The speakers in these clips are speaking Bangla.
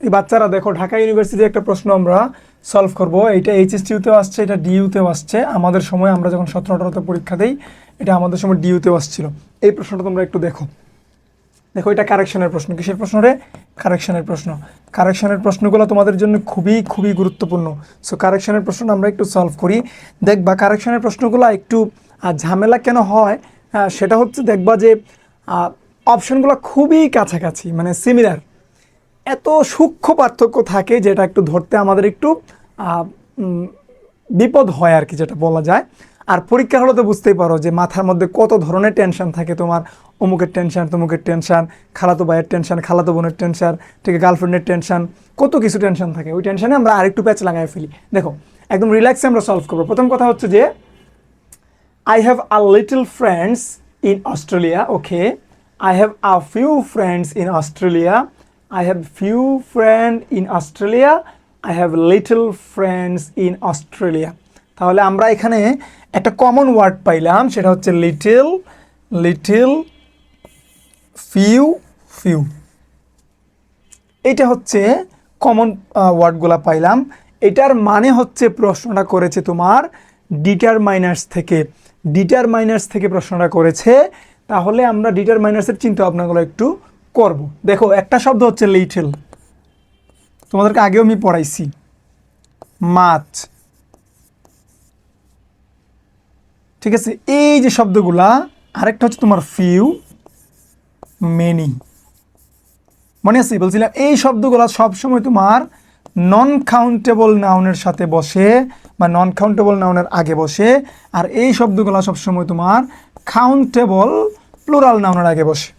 এই বাচ্চারা দেখো ঢাকা ইউনিভার্সিটির একটা প্রশ্ন আমরা সলভ করব। এটা এইচএসটিউতেও আসছে এটা ডিইউতেও আসছে। আমাদের সময় আমরা যখন সতেরো আঠারোতে পরীক্ষা দিই এটা আমাদের সময় ডিইউতেও আসছিল। এই প্রশ্নটা তোমরা একটু দেখো। দেখো এটা কারেকশনের প্রশ্ন। কিসের প্রশ্ন রে? কারেকশনের প্রশ্ন। কারেকশনের প্রশ্নগুলো তোমাদের জন্য খুবই খুবই গুরুত্বপূর্ণ। সো কারেকশনের প্রশ্নটা আমরা একটু সলভ করি। দেখবা কারেকশনের প্রশ্নগুলো একটু ঝামেলা কেন হয়? হ্যাঁ, সেটা হচ্ছে দেখবা যে অপশনগুলো খুবই কাছাকাছি মানে সিমিলার এত সূক্ষ্ম পার্থক্য থাকে যেটা একটু ধরতে আমাদের একটু বিপদ হয় আর কি যেটা বলা যায়। আর পরীক্ষার হলে তো বুঝতেই পারো যে মাথার মধ্যে কত ধরনের টেনশন থাকে তোমার। অমুকের টেনশন তমুকের টেনশন খালাতো ভাইয়ের টেনশন খালাতো বোনের টেনশন ঠিক গার্লফ্রেন্ডের টেনশন কত কিছু টেনশন থাকে। ওই টেনশনে আমরা আরেকটু প্যাচ লাগাই ফেলি। দেখো, একদম রিল্যাক্সে আমরা সলভ করব। প্রথম কথা হচ্ছে যে I have a little friends in Australia okay I have a few friends in Australia. I have few friends in Australia. I have little friends in Australia. তাহলে আমরা এখানে একটা কমন ওয়ার্ড পাইলাম, সেটা হচ্ছে লিটল লিটল ফিউ ফিউ এটা হচ্ছে কমন ওয়ার্ডগুলো পাইলাম এটার মানে হচ্ছে প্রশ্নটা করেছে তোমার ডিটারমাইনার্স থেকে ডিটারমাইনার্স থেকে প্রশ্নটা করেছে তাহলে আমরা ডিটারমাইনার্সের চিন্তা ভাবনাগুলো একটু করব। দেখো, একটা শব্দ হচ্ছে লিটল তোমাদেরকে আগেও আমি পড়াইছি। মাছ। ঠিক আছে, এই যে শব্দগুলা, আরেকটা হচ্ছে তোমার ফিউ মেনি মনে আছে? বলছিলাম, এই শব্দগুলো সবসময় তোমার নন কাউন্টেবল নাউনের সাথে বসে বা নন কাউন্টেবল নাউনের আগে বসে, আর এই শব্দগুলো সবসময় তোমার কাউন্টেবল প্লুরাল নাউনের আগে বসে।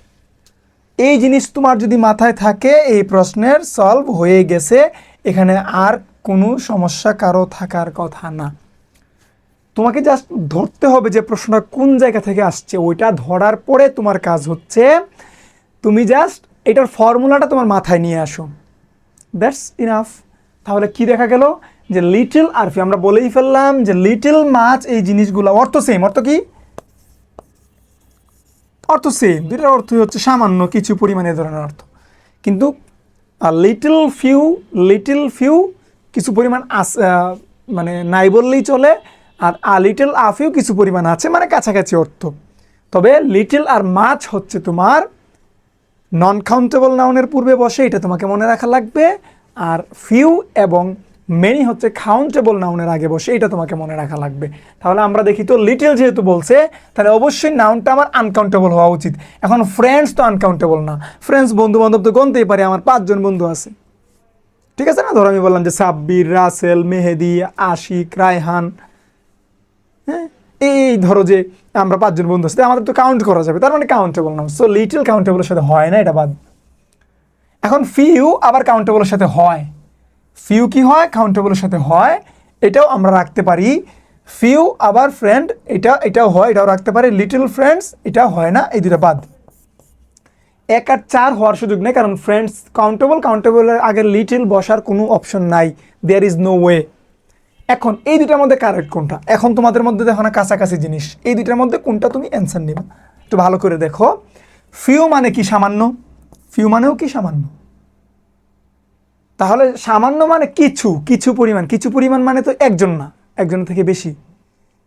এই জিনিস তোমার যদি মাথায় থাকে, এই প্রশ্নের সলভ হয়ে গেছে। এখানে আর কোনো সমস্যা কারও থাকার কথা না। তোমাকে জাস্ট ধরতে হবে যে প্রশ্নটা কোন জায়গা থেকে আসছে। ওইটা ধরার পরে তোমার কাজ হচ্ছে, তুমি জাস্ট এটার ফর্মুলাটা তোমার মাথায় নিয়ে আসো। দ্যাটস ইনাফ তাহলে কি দেখা গেল? যে লিটল আরফি আমরা বলেই ফেললাম যে লিটল মাছ এই জিনিসগুলো, অর্থ সেম অর্থ কি? অর্থ সেম দুইটার অর্থই হচ্ছে সামান্য কিছু পরিমাণে ধরনের অর্থ। কিন্তু লিটল ফিউ লিটল ফিউ কিছু পরিমাণ আস মানে নাই বললেই চলে, আর, আ লিটল আফিউ কিছু পরিমাণ আছে মানে কাছাকাছি অর্থ। তবে লিটল আর মাছ হচ্ছে তোমার নন কাউন্টেবল নাউনের পূর্বে বসে, এটা তোমাকে মনে রাখা লাগবে। আর ফিউ এবং মেনি হচ্ছে কাউন্টেবল নাউনের আগে বসে, এটা তোমাকে মনে রাখা লাগবে। তাহলে আমরা দেখি তো লিটল যেহেতু বলছে, তাহলে অবশ্যই নাউনটা আমার আনকাউন্টেবল হওয়া উচিত। এখন ফ্রেন্ডস তো আনকাউন্টেবল না। ফ্রেন্ডস বন্ধু বান্ধব তো গনতেই পারে, আমার পাঁচজন বন্ধু আছে। ঠিক আছে না? ধরো আমি বললাম যে সাব্বির, রাসেল, মেহেদি, আশিক, রায়হান। হ্যাঁ? এই ধরো যে আমরা পাঁচজন বন্ধু আছে আমাদের তো কাউন্ট করা যাবে। তার মানে কাউন্টেবল নাম সো লিটল কাউন্টেবলের সাথে হয় না, এটা বাদ। এখন ফিউ আবার কাউন্টেবলের সাথে হয়। ফিউ কি হয়? কাউন্টেবলের সাথে হয়। এটাও আমরা রাখতে পারি। ফিউ আবার ফ্রেন্ড এটা, এটাও হয়, এটাও রাখতে পারি। লিটল ফ্রেন্ডস এটা হয় না, এই দুটা বাদ। এক আর চার হওয়ার সুযোগ নেই, কারণ ফ্রেন্ডস কাউন্টেবল কাউন্টেবলের আগে লিটল বসার কোনো অপশন নাই। দেয়ার ইজ নো ওয়ে এখন, এই দুটার মধ্যে কারেক্ট কোনটা? এখন তোমাদের মধ্যে দেখো না কাছাকাছি জিনিস। এই দুটার মধ্যে কোনটা তুমি অ্যান্সার নেবে? একটু ভালো করে দেখো। ফিউ মানে কি সামান্য? ফিউ মানেও কি সামান্য? তাহলে সামান্য মানে কিছু কিছু পরিমাণ কিছু পরিমাণ মানে তো একজন না, একজন থেকে বেশি।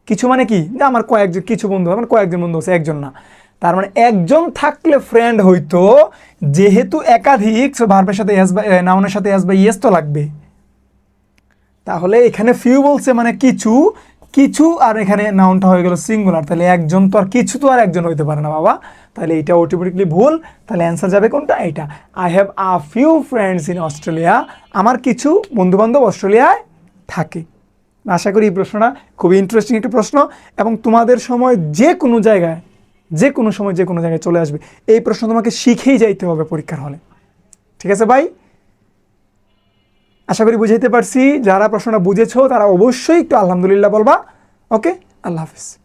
কিছু মানে কি? না, আমার কয়েকজন, কিছু বন্ধু, আমার কয়েকজন বন্ধু আছে, একজন না। তার মানে একজন থাকলে ফ্রেন্ড হইতো, যেহেতু একাধিক ভার্বের সাথে এস বা নাউনের সাথে এস বা ইয়েস তো লাগবে। তাহলে এখানে ফিউ বলছে মানে কিছু কিছু, আর এখানে নাউনটা হয়ে গেল সিঙ্গুলার তাহলে একজন তো আর কিছু তো আর একজন হইতে পারে না বাবা। তাহলে এটা অটোমেটিকলি ভুল, তাহলে অ্যান্সার যাবে কোনটা? এটা I have a few friends in Australia আমার কিছু বন্ধুবান্ধব অস্ট্রেলিয়ায় থাকে। আশা করি এই প্রশ্নটা খুবই ইন্টারেস্টিং একটা প্রশ্ন, এবং তোমাদের সময় যে কোনো জায়গায়, যে কোনো সময় যে কোনো জায়গায় চলে আসবে। এই প্রশ্ন তোমাকে শিখেই যাইতে হবে পরীক্ষার হলে। ঠিক আছে ভাই? আশা করি বুঝাইতে পারছি। যারা প্রশ্নটা বুঝেছ, তারা অবশ্যই একটু আলহামদুলিল্লাহ বলবা। ওকে? আল্লাহ হাফিজ।